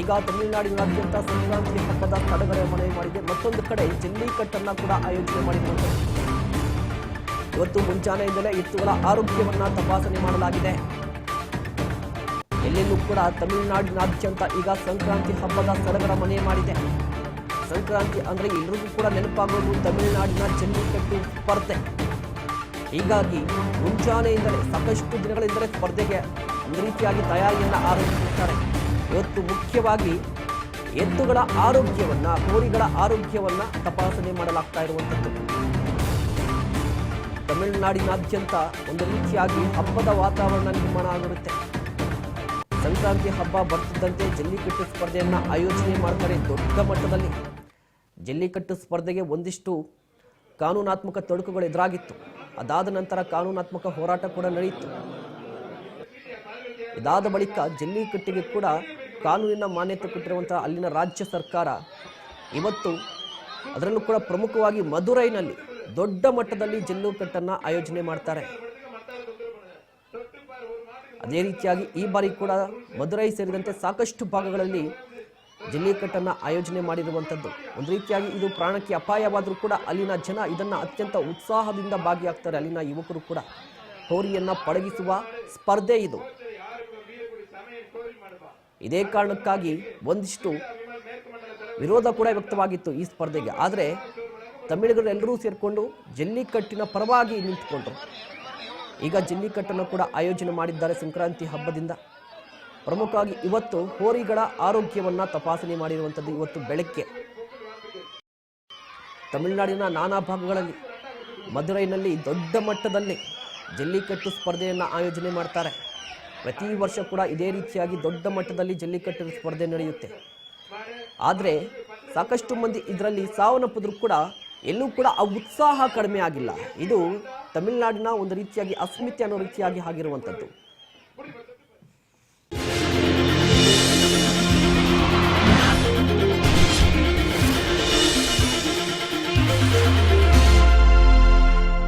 ಈಗ ತಮಿಳುನಾಡಿನಾದ್ಯಂತ ಸಂಕ್ರಾಂತಿ ಹಬ್ಬದ ಸಡಗರ ಮನವಿ ಮಾಡಿದೆ. ಮತ್ತೊಂದು ಕಡೆ ಜಲ್ಲಿಕಟ್ಟನ್ನ ಕೂಡ ಆಯೋಜನೆ ಮಾಡಿರುವಂಥದ್ದು ಇವತ್ತು ಮುಂಜಾನೆಯಿಂದಲೇ ಎತ್ತುಗಳ ಆರೋಗ್ಯವನ್ನ ತಪಾಸಣೆ ಮಾಡಲಾಗಿದೆ. ಎಲ್ಲೆಲ್ಲೂ ಕೂಡ ತಮಿಳುನಾಡಿನಾದ್ಯಂತ ಈಗ ಸಂಕ್ರಾಂತಿ ಹಬ್ಬದ ಸಡಗರ ಮನೆ ಮಾಡಿದೆ. ಸಂಕ್ರಾಂತಿ ಅಂದ್ರೆ ಎಲ್ರಿಗೂ ಕೂಡ ನೆನಪಾಗೋದು ತಮಿಳುನಾಡಿನ ಜಲ್ಲಿಕಟ್ಟು ಸ್ಪರ್ಧೆ. ಹೀಗಾಗಿ ಮುಂಜಾನೆಯಿಂದಲೇ ಸಾಕಷ್ಟು ದಿನಗಳಿಂದಲೇ ಸ್ಪರ್ಧೆಗೆ ಒಂದು ರೀತಿಯಾಗಿ ತಯಾರಿಯನ್ನು ಆರಂಭಿಸುತ್ತಾರೆ ಇವತ್ತು ಮುಖ್ಯವಾಗಿ ಎತ್ತುಗಳ ಆರೋಗ್ಯವನ್ನ ಕೋರಿಗಳ ಆರೋಗ್ಯವನ್ನ ತಪಾಸಣೆ ಮಾಡಲಾಗ್ತಾ ಇರುವಂಥದ್ದು. ತಮಿಳುನಾಡಿನಾದ್ಯಂತ ಒಂದು ರೀತಿಯಾಗಿ ಹಬ್ಬದ ವಾತಾವರಣ ನಿರ್ಮಾಣ ಆಗಿರುತ್ತೆ ಸಂಕ್ರಾಂತಿ ಹಬ್ಬ ಬರ್ತಿದ್ದಂತೆ ಜಲ್ಲಿಕಟ್ಟು ಸ್ಪರ್ಧೆಯನ್ನು ಆಯೋಜನೆ ಮಾಡ್ತಾರೆ ದೊಡ್ಡ ಮಟ್ಟದಲ್ಲಿ. ಜಲ್ಲಿಕಟ್ಟು ಸ್ಪರ್ಧೆಗೆ ಒಂದಿಷ್ಟು ಕಾನೂನಾತ್ಮಕ ತೊಡಕುಗಳು ಎದುರಾಗಿತ್ತು. ಅದಾದ ನಂತರ ಕಾನೂನಾತ್ಮಕ ಹೋರಾಟ ಕೂಡ ನಡೆಯಿತು. ಇದಾದ ಬಳಿಕ ಜಲ್ಲಿಕಟ್ಟಿಗೆ ಕೂಡ ಕಾನೂನಿನ ಮಾನ್ಯತೆ ಕೊಟ್ಟಿರುವಂತಹ ಅಲ್ಲಿನ ರಾಜ್ಯ ಸರ್ಕಾರ ಇವತ್ತು ಅದರಲ್ಲೂ ಕೂಡ ಪ್ರಮುಖವಾಗಿ ಮಧುರೈನಲ್ಲಿ ದೊಡ್ಡ ಮಟ್ಟದಲ್ಲಿ ಜಲ್ಲಿಕಟ್ಟನ್ನು ಆಯೋಜನೆ ಮಾಡ್ತಾರೆ. ಅದೇ ರೀತಿಯಾಗಿ ಈ ಬಾರಿ ಕೂಡ ಮಧುರೈ ಸೇರಿದಂತೆ ಸಾಕಷ್ಟು ಭಾಗಗಳಲ್ಲಿ ಜಲ್ಲಿಕಟ್ಟನ್ನು ಆಯೋಜನೆ ಮಾಡಿರುವಂಥದ್ದು ಒಂದು ರೀತಿಯಾಗಿ ಇದು ಪ್ರಾಣಕ್ಕೆ ಅಪಾಯವಾದರೂ ಕೂಡ ಅಲ್ಲಿನ ಜನ ಇದನ್ನು ಅತ್ಯಂತ ಉತ್ಸಾಹದಿಂದ ಭಾಗಿಯಾಗ್ತಾರೆ. ಅಲ್ಲಿನ ಯುವಕರು ಕೂಡ ಹೋರಿಯನ್ನು ಪಳಗಿಸುವ ಸ್ಪರ್ಧೆ ಇದು. ಇದೇ ಕಾರಣಕ್ಕಾಗಿ ಒಂದಿಷ್ಟು ವಿರೋಧ ಕೂಡ ವ್ಯಕ್ತವಾಗಿತ್ತು ಈ ಸ್ಪರ್ಧೆಗೆ. ಆದರೆ ತಮಿಳುಗರೆಲ್ಲರೂ ಸೇರಿಕೊಂಡು ಜಲ್ಲಿಕಟ್ಟಿನ ಪರವಾಗಿ ನಿಂತುಕೊಂಡರು. ಈಗ ಜಲ್ಲಿಕಟ್ಟನ್ನು ಕೂಡ ಆಯೋಜನೆ ಮಾಡಿದ್ದಾರೆ ಸಂಕ್ರಾಂತಿ ಹಬ್ಬದಿಂದ. ಪ್ರಮುಖವಾಗಿ ಇವತ್ತು ಹೋರಿಗಳ ಆರೋಗ್ಯವನ್ನು ತಪಾಸಣೆ ಮಾಡಿರುವಂಥದ್ದು ಇವತ್ತು ಬೆಳಗ್ಗೆ. ತಮಿಳುನಾಡಿನ ನಾನಾ ಭಾಗಗಳಲ್ಲಿ ಮಧುರೈನಲ್ಲಿ ದೊಡ್ಡ ಮಟ್ಟದಲ್ಲಿ ಜಲ್ಲಿಕಟ್ಟು ಸ್ಪರ್ಧೆಯನ್ನು ಆಯೋಜನೆ ಮಾಡ್ತಾರೆ. ಪ್ರತಿ ವರ್ಷ ಕೂಡ ಇದೇ ರೀತಿಯಾಗಿ ದೊಡ್ಡ ಮಟ್ಟದಲ್ಲಿ ಜಲ್ಲಿಕಟ್ಟು ಸ್ಪರ್ಧೆ ನಡೆಯುತ್ತೆ. ಆದರೆ ಸಾಕಷ್ಟು ಮಂದಿ ಇದರಲ್ಲಿ ಸಾವನ್ನಪ್ಪಿದ್ರು ಕೂಡ ಎಲ್ಲೂ ಕೂಡ ಆ ಉತ್ಸಾಹ ಕಡಿಮೆ ಆಗಿಲ್ಲ. ಇದು ತಮಿಳುನಾಡಿನ ಒಂದು ರೀತಿಯಾಗಿ ಅಸ್ಮಿತೆ ಅನ್ನೋ ರೀತಿಯಾಗಿ ಆಗಿರುವಂಥದ್ದು.